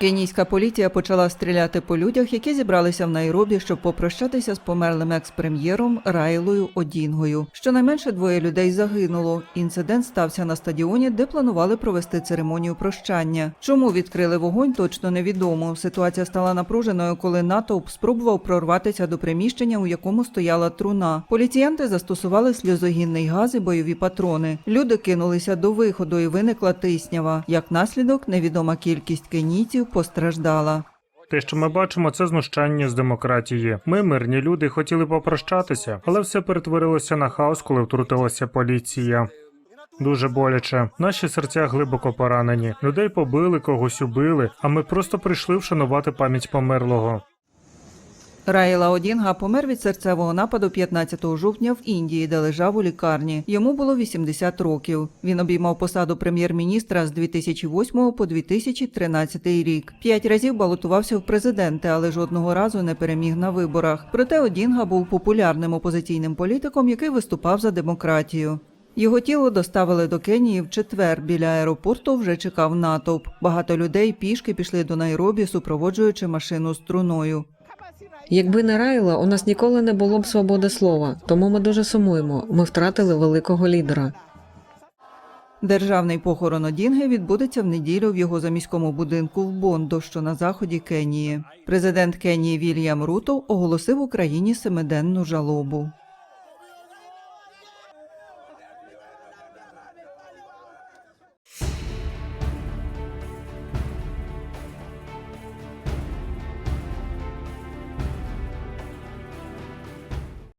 Кенійська поліція почала стріляти по людях, які зібралися в Найробі, щоб попрощатися з померлим екс-прем'єром Райлою Одінгою. Щонайменше двоє людей загинуло. Інцидент стався на стадіоні, де планували провести церемонію прощання. Чому відкрили вогонь, точно невідомо. Ситуація стала напруженою, коли натовп спробував прорватися до приміщення, у якому стояла труна. Поліціянти застосували сльозогінний газ і бойові патрони. Люди кинулися до виходу і виникла тиснява. Як наслідок, невідома кількість кенійців постраждала. Те, що ми бачимо, це знущання з демократії. Ми, мирні люди, хотіли попрощатися, але все перетворилося на хаос, коли втрутилася поліція. Дуже боляче. Наші серця глибоко поранені. Людей побили, когось убили, а ми просто прийшли вшанувати пам'ять померлого. Райла Одінга помер від серцевого нападу 15 жовтня в Індії, де лежав у лікарні. Йому було 80 років. Він обіймав посаду прем'єр-міністра з 2008 по 2013 рік. П'ять разів балотувався в президенти, але жодного разу не переміг на виборах. Проте Одінга був популярним опозиційним політиком, який виступав за демократію. Його тіло доставили до Кенії в четвер. Біля аеропорту вже чекав натовп. Багато людей пішки пішли до Найробі, супроводжуючи машину з труною. Якби не Райла, у нас ніколи не було б свободи слова, тому ми дуже сумуємо. Ми втратили великого лідера. Державний похорон Одінги відбудеться в неділю в його заміському будинку в Бондо, що на заході Кенії. Президент Кенії Вільям Руто оголосив Україні семиденну жалобу.